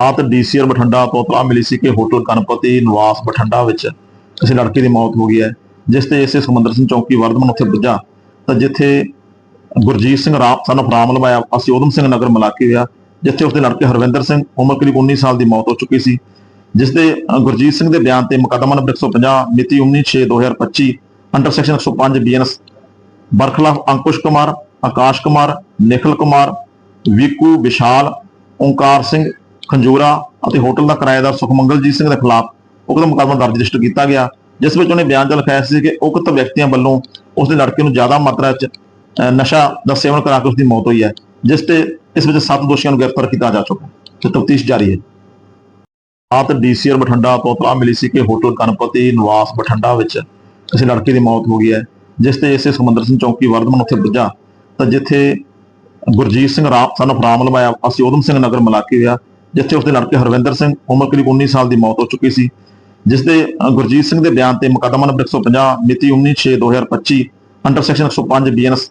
ਆਤ DCR Bathinda ਤੋਂ ਤਲਾ ਮਿਲੀ ਸੀ ਕਿ ਹੋਟਲ ਗਣਪਤੀ ਨਿਵਾਸ ਬਠਿੰਡਾ ਵਿੱਚ। ਕਿਸੇ ਲੜਕੇ ਦੀ ਮੌਤ ਹੋ ਗਈ ਹੈ। ਜਿਸ ਤੇ ਇਸੇ ਸਮੁੰਦਰ ਸਿੰਘ ਚੌਕੀ ਵਰਧਮਨ ਉੱਥੇ ਪੁੱਜਾ। ਤਾਂ ਜਿੱਥੇ ਗੁਰਜੀਤ ਸਿੰਘ ਰਾਮ ਸਾਨੂੰ ਫਰਾਮ ਲਵਾਇਆ, ਅਸੀਂ ਉਦਮ ਸਿੰਘ ਨਗਰ ਮਲਾਕੀ ਹੋਇਆ। ਜਿੱਥੇ ਉਸਦੇ ਲੜਕੇ ਹਰਵਿੰਦਰ ਸਿੰਘ ਉਮਰ ਕਰੀਬ 19 ਸਾਲ ਦੀ ਮੌਤ ਹੋ ਚੁੱਕੀ ਸੀ। ਜਿਸ ਦੇ ਗੁਰਜੀਤ ਸਿੰਘ ਦੇ ਬਿਆਨ ਤੇ ਮੁਕੱਦਮਾ ਨੰਬਰ 150 ਮਿਤੀ 19/6/2025 ਅੰਡਰ ਸੈਕਸ਼ਨ 105 ਬੀਐਨਐਸ ਬਰਖਲਾਫ ਅੰਕੁਸ਼ ਕੁਮਾਰ, ਆਕਾਸ਼ ਕੁਮਾਰ ਨਿਖਲ ਕੁਮਾਰ, ਵੀਕੂ ਵਿਸ਼ਾਲ, ਓਂਕਾਰ ਸਿੰਘ ਖੰਜੂਰਾ ਅਤੇ ਹੋਟਲ ਦਾ ਕਿਰਾਏਦਾਰ ਸੁਖਮੰਗਲਜੀਤ ਸਿੰਘ ਦੇ ਖਿਲਾਫ ਉਕਤ ਮੁਕੱਦਮਾ ਦਰਜ ਰਜਿਸਟਰ ਕੀਤਾ ਗਿਆ, ਜਿਸ ਵਿੱਚ ਉਹਨੇ ਬਿਆਨ 'ਚ ਲਿਖਾਇਆ ਸੀ ਕਿ ਉਕਤ ਵਿਅਕਤੀਆਂ ਵੱਲੋਂ ਉਸ ਦੇ ਲੜਕੇ ਨੂੰ ਜ਼ਿਆਦਾ ਮਾਤਰਾ 'ਚ ਨਸ਼ਾ ਦਾ ਸੇਵਨ ਕਰਾ ਕੇ ਉਸ ਦੀ ਮੌਤ ਹੋਈ ਹੈ, ਜਿਸ ਤੇ ਇਸ ਵਿੱਚ ਸੱਤ ਦੋਸ਼ੀਆਂ ਨੂੰ ਗ੍ਰਿਫਤਾਰ ਕੀਤਾ ਜਾ ਚੁੱਕਾ ਤੇ ਤਫਤੀਸ਼ ਜਾਰੀ ਹੈ। ਆਤ ਡੀਸੀਆਰ ਬਠਿੰਡਾ ਤੋਂ ਤਲਾ ਮਿਲੀ ਸੀ ਕਿ ਹੋਟਲ ਗਣਪਤੀ ਨਿਵਾਸ ਬਠਿੰਡਾ ਵਿੱਚ ਕਿਸੇ ਲੜਕੇ ਦੀ ਮੌਤ ਹੋ ਗਈ ਹੈ, ਜਿਸ ਤੇ ਇਸੇ ਸਮੁੰਦਰ ਸਿੰਘ ਚੌਕੀ ਵਰਧਮਨ ਉੱਥੇ ਪੁੱਜਾ। ਤਾਂ ਜਿੱਥੇ ਗੁਰਜੀਤ ਸਿੰਘ ਰਾਮ, ਸਾਨੂੰ ਫਰਾਮ ਲਵਾਇਆ, ਅਸੀਂ ਉਦਮ ਸਿੰਘ ਨਗਰ ਮਲਾਕੀ ਹੋਇਆ ਜਿੱਥੇ ਉਸਦੇ ਲੜਕੇ ਹਰਵਿੰਦਰ ਸਿੰਘ, ਉਮਰ ਕਰੀਬ 19 ਸਾਲ ਦੀ ਮੌਤ ਹੋ ਚੁੱਕੀ ਸੀ ਜਿਸ ਦੇ ਗੁਰਜੀਤ ਸਿੰਘ ਦੇ ਬਿਆਨ ਤੇ ਮੁਕੱਦਮਾ ਨੰਬਰ 150 ਮਿਤੀ 19/6/2025 ਅੰਡਰ ਸੈਕਸ਼ਨ 105 ਬੀਐਨਐਸ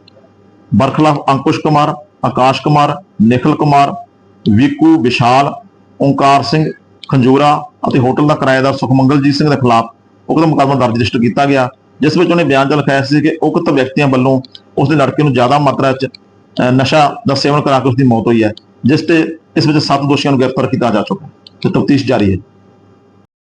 ਬਰਖਲਾਫ ਅੰਕੁਸ਼ ਕੁਮਾਰ, ਆਕਾਸ਼ ਕੁਮਾਰ ਨਿਖਲ ਕੁਮਾਰ, ਵੀਕੂ ਵਿਸ਼ਾਲ, ਓਂਕਾਰ ਸਿੰਘ ਖੰਜੂਰਾ ਅਤੇ ਹੋਟਲ ਦਾ ਕਿਰਾਏਦਾਰ ਸੁਖਮੰਗਲਜੀਤ ਸਿੰਘ ਦੇ ਖਿਲਾਫ ਉਕਤ ਮੁਕੱਦਮਾ ਦਰਜ ਰਜਿਸਟਰ ਕੀਤਾ ਗਿਆ, ਜਿਸ ਵਿੱਚ ਉਹਨੇ ਬਿਆਨ 'ਚ ਲਿਖਾਇਆ ਸੀ ਕਿ ਉਕਤ ਵਿਅਕਤੀਆਂ ਵੱਲੋਂ ਉਸ ਦੇ ਲੜਕੇ ਨੂੰ ਜ਼ਿਆਦਾ ਮਾਤਰਾ 'ਚ ਨਸ਼ਾ ਦਾ ਸੇਵਨ ਕਰਾ ਕੇ ਉਸ ਦੀ ਮੌਤ ਹੋਈ ਹੈ, ਜਿਸ ਤੇ ਇਸ ਵਿੱਚ ਸੱਤ ਦੋਸ਼ੀਆਂ ਨੂੰ ਗ੍ਰਿਫਤਾਰ ਕੀਤਾ ਜਾ ਚੁੱਕਾ ਹੈ, ਤੇ ਤਫਤੀਸ਼ ਜਾਰੀ ਹੈ।